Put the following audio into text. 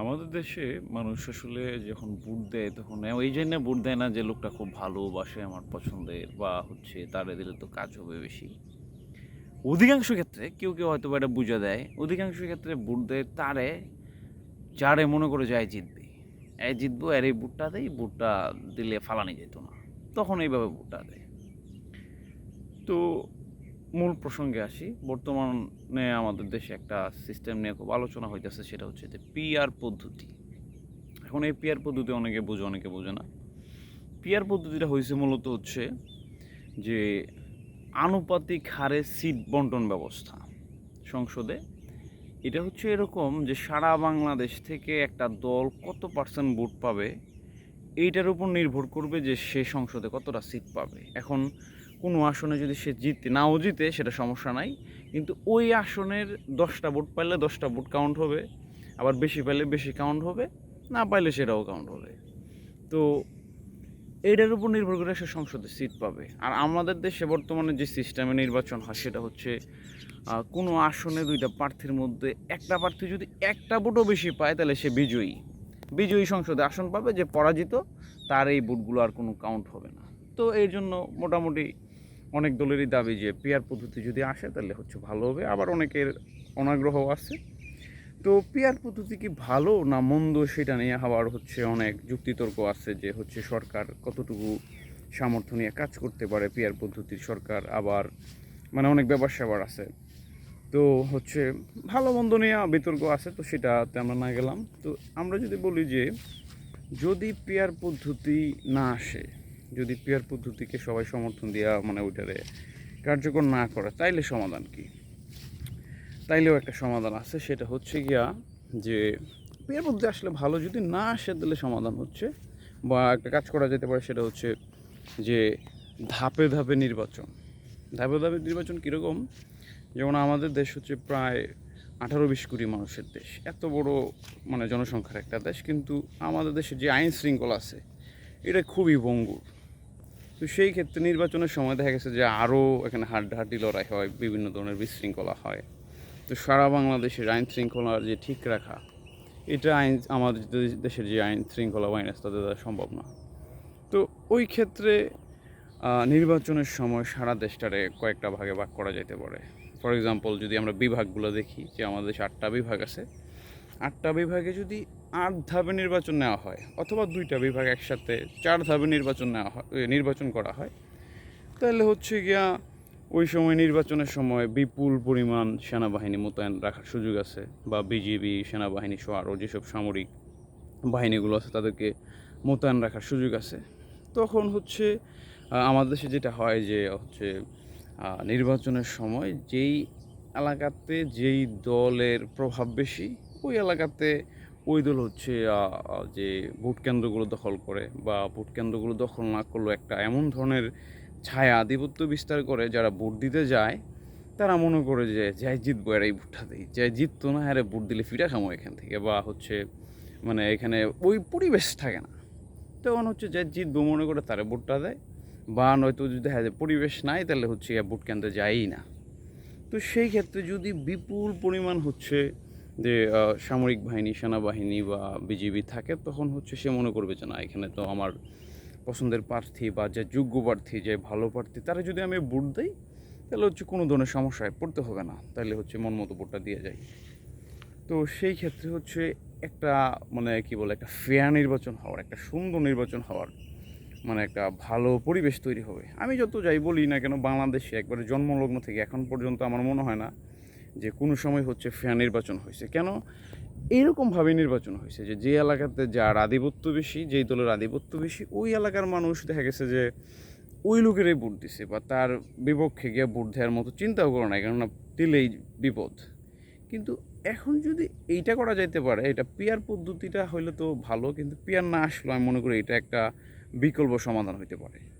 আমাদের দেশে মানুষ আসলে যখন বুট দেয় তখন এই জন্য বুট দেয় না যে লোকটা খুব ভালোবাসে আমার পছন্দের, বা হচ্ছে তারে দিলে তো কাজ হবে বেশি। অধিকাংশ ক্ষেত্রে কেউ কেউ হয়তো বা এটা বুঝে দেয়। অধিকাংশ ক্ষেত্রে বুট দেয় তারে যারে মনে করে যায় জিতবে। এ জিতবো, আর এই বুটটা দেয় বুটটা দিলে ফালানি যেত না। তখন এইভাবে বুটটা দেয়। তো মূল প্রসঙ্গে আসি। বর্তমানে আমাদের দেশে একটা সিস্টেম নিয়ে খুব আলোচনা হইতেছে, সেটা হচ্ছে যে পিআর পদ্ধতি। এখন এই পিআর পদ্ধতি অনেকে বোঝে অনেকে বোঝে না। পিআর পদ্ধতিটা হয়েছে মূলত হচ্ছে যে আনুপাতিক হারে সিট বন্টন ব্যবস্থা সংসদে। এটা হচ্ছে এরকম যে সারা বাংলাদেশ থেকে একটা দল কত পার্সেন্ট ভোট পাবে, এইটার উপর নির্ভর করবে যে সে সংসদে কতটা সিট পাবে। এখন কোনো আসনে যদি সে জিতে নাও জিতে, সেটা সমস্যা নাই। কিন্তু ওই আসনের দশটা ভোট পাইলে দশটা ভোট কাউন্ট হবে। আবার বেশি পাইলে বেশি কাউন্ট হবে, না পাইলে সেটাও কাউন্ট হবে। তো এটার উপর নির্ভর করে সে সংসদে সিট পাবে। আর আমাদের দেশে বর্তমানে যে সিস্টেমে নির্বাচন হয়, সেটা হচ্ছে কোনো আসনে দুইটা প্রার্থীর মধ্যে একটা প্রার্থী যদি একটা ভোটও বেশি পায়, তাহলে সে বিজয়ী। বিজয়ী সংসদে আসন পাবে, যে পরাজিত, তার এই ভোটগুলো আর কোনো কাউন্ট হবে না। তো এর জন্য মোটামুটি অনেক দলেরই দাবি যে পিয়ার পদ্ধতি যদি আসে তাহলে হচ্ছে ভালো হবে। আবার অনেকের অনাগ্রহ আছে। তো পিয়ার পদ্ধতি কি ভালো না মন্দ সেটা নিয়ে আবার হচ্ছে অনেক যুক্তিতর্ক আছে যে হচ্ছে সরকার কতটুকু সামর্থ্য নিয়ে কাজ করতে পারে পিয়ার পদ্ধতির সরকার আবার মানে অনেক ব্যাপার স্যাপার আছে। তো হচ্ছে ভালো মন্দ নিয়ে বিতর্ক আছে তো সেটাতে আমরা না গেলাম। তো আমরা যদি বলি যে যদি পেয়ার পদ্ধতি না আসে যদি পেয়ার পদ্ধতিকে সবাই সমর্থন দেওয়া মানে ওইটারে কার্যকর না করে, তাইলে সমাধান কি? তাইলেও একটা সমাধান আছে, সেটা হচ্ছে গিয়া যে পেয়ার পদ্ধতি আসলে ভালো, যদি না আসে তাহলে সমাধান হচ্ছে। বা একটা কাজ করা যেতে পারে, সেটা হচ্ছে যে ধাপে ধাপে নির্বাচন। ধাপে ধাপে নির্বাচন কীরকম? যেমন আমাদের দেশ হচ্ছে প্রায় আঠারো বিশ কোটি মানুষের দেশ। এত বড় মানে জনসংখ্যার একটা দেশ, কিন্তু আমাদের দেশে যে আইন শৃঙ্খলা আছে, এটা খুবই ভঙ্গুর। তো সেই ক্ষেত্রে নির্বাচনের সময় দেখা গেছে যে আরও এখানে হাড্ডাহাড্ডি লড়াই হয়, বিভিন্ন ধরনের বিশৃঙ্খলা হয়। তো সারা বাংলাদেশের আইন শৃঙ্খলার যে ঠিক রাখা, এটা আইন, আমাদের দেশের যে আইন শৃঙ্খলা বাহিনী আছে তাদের দ্বারা সম্ভব না। তো ওই ক্ষেত্রে নির্বাচনের সময় সারা দেশটারে কয়েকটা ভাগে ভাগ করা যেতে পারে। ফর এক্সাম্পল যদি আমরা বিভাগগুলো দেখি, যে আমাদের দেশে আটটা বিভাগ আছে, আটটা বিভাগে যদি আট ধাপে নির্বাচন নেওয়া হয় অথবা দুইটা বিভাগ একসাথে চার ধাপে নির্বাচন নেওয়া হয় নির্বাচন করা হয়। তাহলে হচ্ছে গিয়া ওই সময় নির্বাচনের সময় বিপুল পরিমাণ সেনাবাহিনী মোতায়েন রাখার সুযোগ আছে বা বিজিবি, সেনাবাহিনী সহ আরও যেসব সামরিক বাহিনীগুলো আছে তাদেরকে মোতায়েন রাখার সুযোগ আছে। তখন হচ্ছে আমাদের দেশে যেটা হয় যে হচ্ছে নির্বাচনের সময় যেই এলাকাতে যেই দলের প্রভাব বেশি, ওই এলাকাতে ওই দল হচ্ছে যে ভোট কেন্দ্রগুলো দখল করে বা ভোট কেন্দ্রগুলো দখল না করলেও একটা এমন ধরনের ছায়া আধিপত্য বিস্তার করে যারা ভোট দিতে যায়, তারা মনে করে যে যাই জিতবো এর এই ভোটটা দিই। যাই জিততো না হ্যাঁ ভোট দিলে ফিরে খামো এখান থেকে বা হচ্ছে মানে এখানে ওই পরিবেশ থাকে না। তখন হচ্ছে যে জিতবো মনে করে তারা ভোটটা দেয়, বা নয়তো যদি যায় পরিবেশ নাই, তাহলে হচ্ছে ভোট কেন্দ্রে যায়ই না। তো সেই ক্ষেত্রে যদি বিপুল পরিমাণ হচ্ছে যে সামরিক বাহিনী, সেনাবাহিনী বা বিজিবি থাকে, তখন হচ্ছে সে মনে করবে যে, না, এখানে তো আমার পছন্দের প্রার্থী বা যে যোগ্য প্রার্থী, যে ভালো প্রার্থী, তারা যদি আমি ভোট দিই, তাহলে হচ্ছে কোনো ধরনের সমস্যায় পড়তে হবে না। তাহলে হচ্ছে মন মতো ভোটটা দিয়ে যায়। তো সেই ক্ষেত্রে হচ্ছে একটা মানে কি বলে, একটা ফেয়ার নির্বাচন হওয়ার, একটা সুন্দর নির্বাচন হওয়ার মানে একটা ভালো পরিবেশ তৈরি হবে। আমি যত যাই বলি না কেন, বাংলাদেশে একবারে জন্মলগ্ন থেকে এখন পর্যন্ত আমার মনে হয় না যে কোনো সময় হচ্ছে ফেয়ার নির্বাচন হয়েছে। কেন? এরকমভাবে নির্বাচন হয়েছে যে যে এলাকাতে যার আধিপত্য বেশি, যেই দলের আধিপত্য বেশি, ওই এলাকার মানুষ দেখা গেছে যে, ওই লোকেরই ভোট দিছে বা তার বিপক্ষে গিয়ে ভোট দেওয়ার মতো চিন্তাও করে না কেননা দিলেই বিপদ। কিন্তু এখন যদি এইটা করা যাইতে পারে, এটা পিয়ার পদ্ধতিটা হইলে তো ভালো, কিন্তু পিয়ার না আসলে আমি মনে করি এটা একটা বিকল্প সমাধান হইতে পারে।